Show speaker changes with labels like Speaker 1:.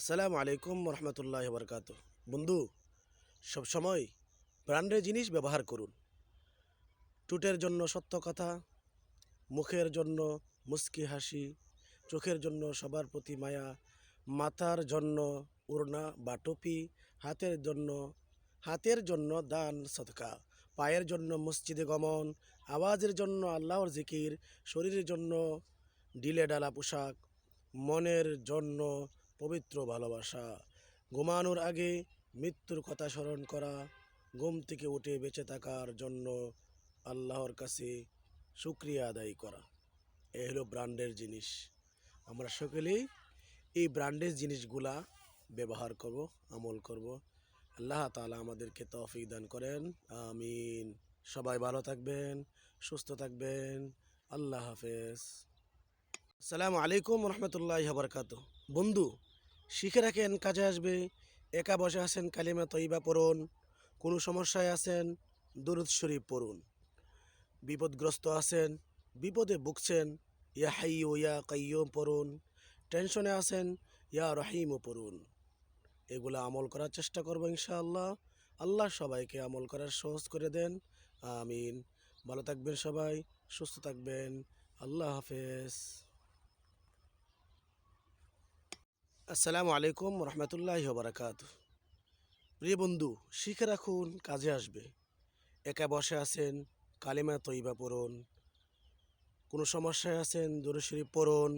Speaker 1: আসসালামু আলাইকুম রহমতুল্লাহ বরকাত বন্ধু সবসময় ব্র্যান্ডের জিনিস ব্যবহার করুন। টুটের জন্য সত্য কথা, মুখের জন্য মুস্কি হাসি, চোখের জন্য সবার প্রতি মায়া, মাথার জন্য উড়না বা টুপি, হাতের জন্য হাতের জন্য দান, সদকা, পায়ের জন্য মসজিদে গমন, আওয়াজের জন্য আল্লাহর জিকির, শরীরের জন্য ডিলে ডালা পোশাক, মনের জন্য পবিত্র ভালোবাসা। ঘুমানোর আগে মৃত্যুর কথা স্মরণ করা, ঘুম থেকে উঠে বেঁচে থাকার জন্য আল্লাহর কাছে শুক্রিয়া আদায় করা। এ হলো ব্র্যান্ডের জিনিস। আমরা সকলেই এই ব্র্যান্ডের জিনিসগুলা ব্যবহার করব, আমল করব। আল্লাহ তালা আমাদেরকে তৌফিক দান করেন। আমিন। সবাই ভালো থাকবেন, সুস্থ থাকবেন। আল্লাহ হাফেজ। আসসালামু আলাইকুম রহমতুল্লাহ বরকাত বন্ধু শিখে রাখেন, কাজে আসবে। একা বসে আছেন, কালিমা তৈবা পড়ুন। কোনো সমস্যায় আছেন, দুরুদ শরীফ পড়ুন। বিপদগ্রস্ত আছেন, বিপদে ভুগছেন, ইয়া হাই ও ইয়া কাইয়ুম পড়ুন। টেনশনে আছেন, ইয়া রহিমও পড়ুন। এগুলো আমল করার চেষ্টা করব ইনশাআল্লাহ। আল্লাহ সবাইকে আমল করার সহজ করে দেন। আমিন। ভালো থাকবেন সবাই, সুস্থ থাকবেন। আল্লাহ হাফেজ। আসসালামু আলাইকুম রহমতুল্লাহ বারাকাত প্রিয় বন্ধু, শিখে রাখুন, কাজে আসবে। একা বসে আছেন, কালিমা তৈবা পড়ুন। কোনো সমস্যায় আছেন, দরুদ শরীফ পড়ুন